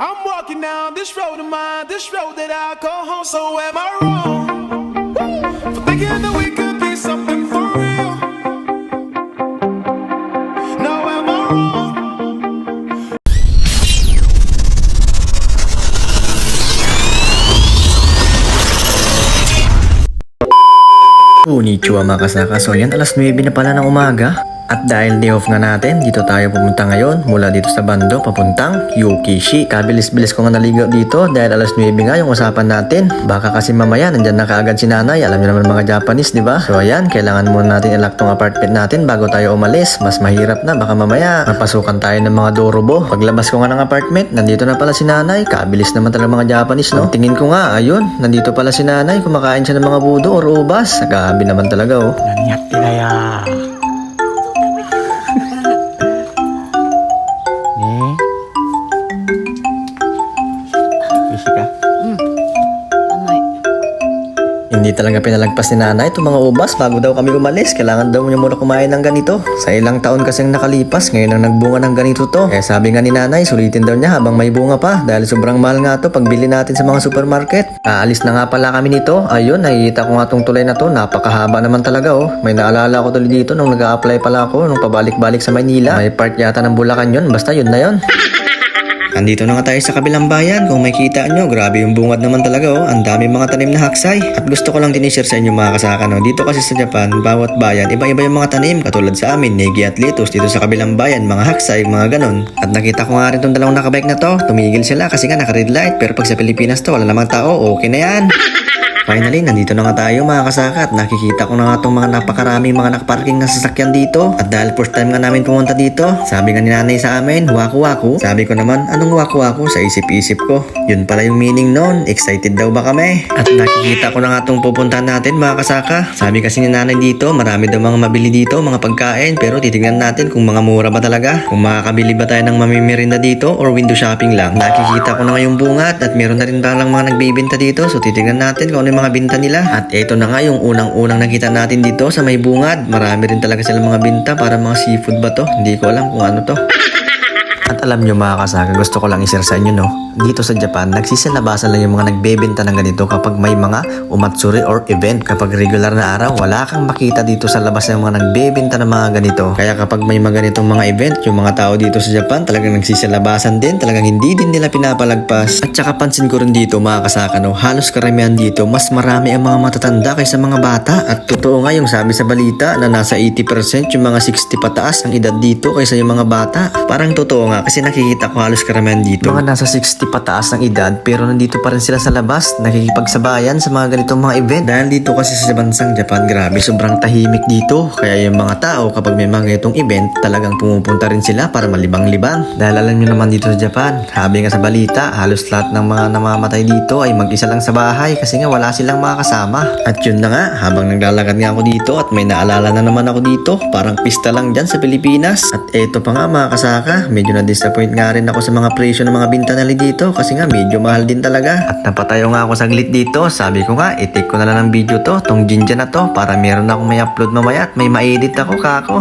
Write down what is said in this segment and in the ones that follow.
I'm walking down this road of mine, this road that I call home. So am I wrong for thinking that we could be something for real? No, am I wrong? Konnichiwa mga kasaka. So yan, alas 9 na pala ng umaga. At dahil day off nga natin, dito tayo pumunta ngayon mula dito sa bando papuntang Yukishi. Kabilis-bilis ko nga naligaw dito dahil alas 9 nga yung usapan natin. Baka kasi mamaya nandyan na kaagad si nanay. Alam niyo naman mga Japanese, di ba? So ayan, kailangan muna natin ilak tong apartment natin bago tayo umalis. Mas mahirap na, baka mamaya mapasukan tayo ng mga dorobo. Paglabas ko nga ng apartment, nandito na pala si nanay. Kabilis naman talaga mga Japanese, no? Tingin ko nga, ayun, nandito pala si nanay. Kumakain siya ng mga budo or ubas. Gabi naman talaga, oh. 何や talaga pinalagpas ni nanay itong mga ubas bago daw kami umalis. Kailangan daw niya muna kumain ng ganito. Sa ilang taon kasing nakalipas, ngayon ang nagbunga ng ganito to. Kaya sabi nga ni nanay, sulitin daw niya habang may bunga pa. Dahil sobrang mahal nga to pagbili natin sa mga supermarket. Aalis na nga pala kami nito. Ayun, nakikita ko nga tong tulay na to. Napakahaba naman talaga oh. May naalala ko tuloy dito nung nag-a-apply pala ako nung pabalik-balik sa Maynila. May part yata ng Bulacan yun. Basta yun na yun. Andito na nga tayo sa kabilang bayan. Kung makikita nyo, grabe yung bungad naman talaga oh. Ang dami mga tanim na haksay. At gusto ko lang din i-share sa inyo mga kasaka no. Dito kasi sa Japan, bawat bayan, iba-iba yung mga tanim. Katulad sa amin, negi at lettuce. Dito sa kabilang bayan, mga haksay, mga ganon. At nakita ko nga rin tong dalawang nakabike na to. Tumigil sila kasi nga naka-red light. Pero pag sa Pilipinas to, wala namang tao, okay na yan. Finally, nandito na nga tayo mga kasaka at nakikita ko na nga itong mga napakaraming mga nakaparking na sasakyan dito. At dahil first time nga namin pumunta dito, sabi nga ni nanay sa amin, waku-waku. Sabi ko naman, anong waku-waku sa isip-isip ko? Yun pala yung meaning nun, excited daw ba kami? At nakikita ko na nga itong pupuntahan natin mga kasaka. Sabi kasi ni nanay dito, marami daw mga mabili dito, mga pagkain. Pero titignan natin kung mga mura ba talaga. Kung makakabili ba tayo ng mamimirinda dito or window shopping lang. Nakikita ko na yung bungat at meron na rin palang mga nagbibenta dito. So titignan natin kung ano yung mga binta nila. At ito na nga yung unang-unang nakita natin dito sa may bungad. Marami rin talaga silang mga binta para mga seafood ba to? Hindi ko alam kung ano to. At alam nyo mga kasaka, gusto ko lang i-share sa inyo no. Dito sa Japan, nagsisilabasan lang yung mga nagbebenta ng ganito kapag may mga umatsuri or event. Kapag regular na araw, wala kang makita dito sa labas ng mga nagbebenta ng mga ganito. Kaya kapag may mga ganitong mga event, yung mga tao dito sa Japan talagang nagsisilabasan din. Talagang hindi din nila pinapalagpas. At saka pansin ko rin dito mga kasaka no, halos karamihan dito, mas marami ang mga matatanda kaysa mga bata. At totoo nga yung sabi sa balita na nasa 80% yung mga 60 pataas ang edad dito kaysa yung mga bata. Parang totoo nga kasi nakikita ko halos karamihan dito. Mga nasa 60 pataas ng edad pero nandito pa rin sila sa labas nakikipagsabayan sa mga ganitong mga event. Dahil dito kasi sa bansang Japan, grabe sobrang tahimik dito. Kaya yung mga tao kapag may mga ganitong event, talagang pumupunta rin sila para malibang-libang. Dahil alam nyo naman dito sa Japan, sabi nga sa balita, halos lahat ng mga namamatay dito ay mag-isa lang sa bahay kasi nga wala silang mga kasama. At yun na nga, habang naglalakad nga ako dito at may naalala na naman ako dito, parang pista lang dyan sa Pilipinas. At eto pa nga mga kasaka, medyo na-disappoint nga rin ako sa mga presyo ng mga binta nila dito kasi nga medyo mahal din talaga. At napatayo nga ako saglit dito, sabi ko nga, i-take ko na lang ng video to, tong jinja na to, para meron akong may upload mamaya at may ma-edit ako kako.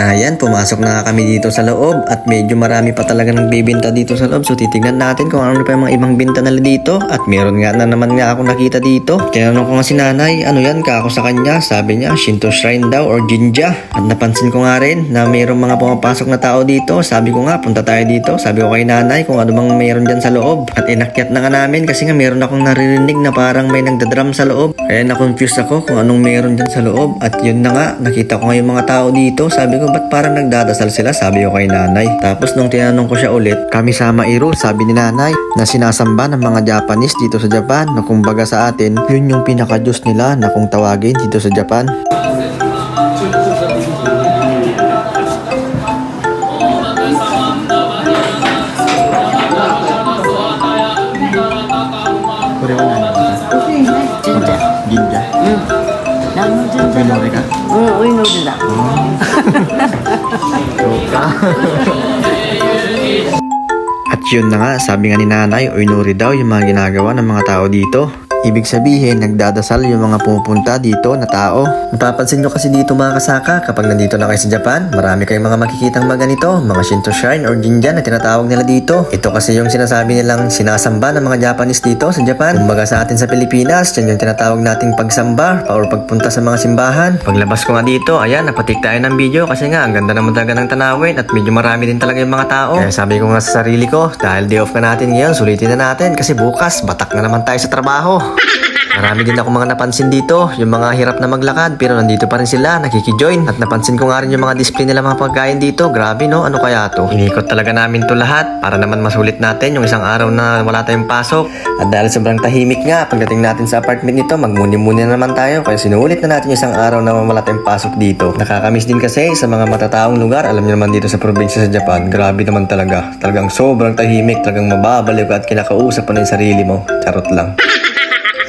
Ayan, pumasok na kami dito sa loob at medyo marami pa talaga nagbibinta dito sa loob. So titignan natin kung ano pa yung mga ibang binta nila dito. At meron nga na naman nga ako nakita dito. Tinanong ko nga si nanay, ano yan ka ako sa kanya? Sabi niya, Shinto Shrine daw or Jinja. At napansin ko nga rin na mayroong mga pumapasok na tao dito. Sabi ko nga, punta tayo dito. Sabi ko kay nanay kung ano bang mayroon dyan sa loob. At inakyat na nga namin kasi nga meron akong naririnig na parang may nagdadrum sa loob. Kaya na-confuse ako kung anong meron dyan sa loob. At yun na nga, nakita ko nga yung mga tao dito. Sabi ko, ba't parang nagdadasal sila? Sabi ko kay nanay. Tapos nung tinanong ko siya ulit, kami sama Iro, sabi ni nanay, na sinasamba ng mga Japanese dito sa Japan. Na kumbaga sa atin, yun yung pinaka-Diyos nila na kung tawagin dito sa Japan. May nori ka? Oo, uy, nori na. Loka. At yun na nga, sabi nga ni nanay, uy nori daw yung mga ginagawa ng mga tao dito. Ibig sabihin, nagdadasal yung mga pumupunta dito na tao. Napapansin nyo kasi dito mga kasaka, kapag nandito na kayo sa Japan, marami kayong mga makikitang mga ganito, mga Shinto shrine or jinja na tinatawag nila dito. Ito kasi yung sinasabi nilang sinasamba ng mga Japanese dito sa Japan. Kumbaga sa atin sa Pilipinas, yan yung tinatawag nating pagsamba or pagpunta sa mga simbahan. Paglabas ko nga dito, ayan, napatik tayo ng video kasi nga, ang ganda naman talaga ng tanawin at medyo marami din talaga yung mga tao. Kaya sabi ko nga sa sarili ko, dahil day off ka natin ngayon, sulitin na natin kasi bukas, batak na naman tayo sa trabaho. Marami din ako mga napansin dito, yung mga hirap na maglakad pero nandito pa rin sila, nakikijoin. At napansin ko nga rin yung mga display nila mga pagkain dito, grabe no, ano kaya to? Inikot talaga namin to lahat para naman masulit natin yung isang araw na wala tayong pasok. At dahil sobrang tahimik nga, pagdating natin sa apartment nito, magmuni-muni na naman tayo kaya sinulit na natin yung isang araw na wala tayong pasok dito. Nakakamiss din kasi sa mga matataong lugar, alam niyo naman dito sa probinsya sa Japan, grabe naman talaga. Talagang sobrang tahimik, talagang mababaliw at kinakausap mo na yung sarili mo. Charot lang.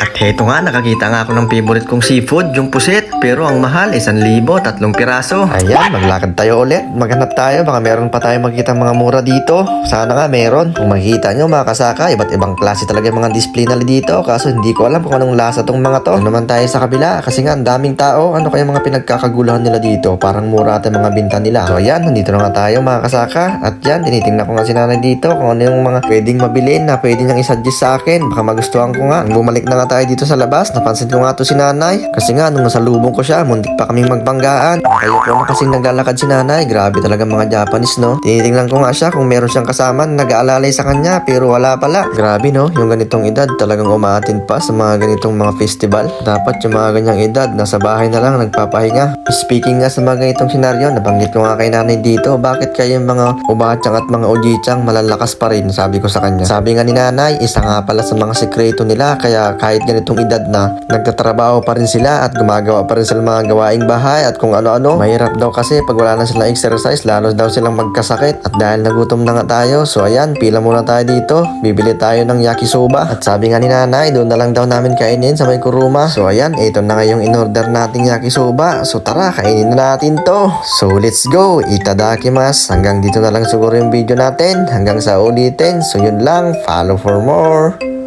At heto nga, nakakita nga ako ng favorite kong seafood, yung pusit. Pero ang mahal, isang libo, tatlong piraso. Ayan, maglakad tayo ulit. Maghanap tayo, baka meron pa tayo makikita mga mura dito. Sana nga meron. Kung makikita nyo mga kasaka, iba't ibang klase talaga yung mga display nila dito. Kaso hindi ko alam kung anong lasa tong mga to. Ano naman tayo sa kabila, kasi nga ang daming tao. Ano kaya mga pinagkakaguluhan nila dito? Parang mura yung mga binta nila. So ayan, nandito na nga tayo mga kasaka. At yan, tinitingnan ko nga si nanay dito kung ano yung mga pwedeng mabilin na pwede niyang isuggest sa akin. Baka magustuhan ko nga. Bumalik na nga tayo dito sa labas, napansin ko nga to si nanay. Kasi nga, nung nasa lubong ko siya, muntik pa kaming magbanggaan. Kayo ko na kasing naglalakad si nanay. Grabe talaga mga Japanese, no? Tinitingnan ko nga siya kung meron siyang kasama na nag-aalalay sa kanya, pero wala pala. Grabe, no? Yung ganitong edad, talagang umaatin pa sa mga ganitong mga festival. Dapat yung mga ganyang edad, nasa bahay na lang, nagpapahinga. Speaking nga sa mga ganitong senaryo, nabanggit ko nga kay nanay dito, bakit kayo mga ubachang at mga ojichang malalakas pa rin, sabi ko sa kanya. Sabi nga ni nanay, isa nga pala sa mga sekreto nila, kaya kahit ganitong edad na, nagtatrabaho pa rin sila at gumagawa pa rin sila mga gawaing bahay at kung ano-ano. Mahirap daw kasi pag wala na silang exercise, lalo daw silang magkasakit. At dahil nagutom na nga tayo, so ayan, pila muna tayo dito. Bibili tayo ng yakisoba. At sabi nga ni nanay, doon na lang daw namin kainin sa may kuruma. So ayan, ito na nga yung in-order nating yakisoba. So tara, kainin na natin to. So let's go, itadakimasu. Hanggang dito na lang siguro yung video natin. Hanggang sa ulitin. So yun lang, follow for more.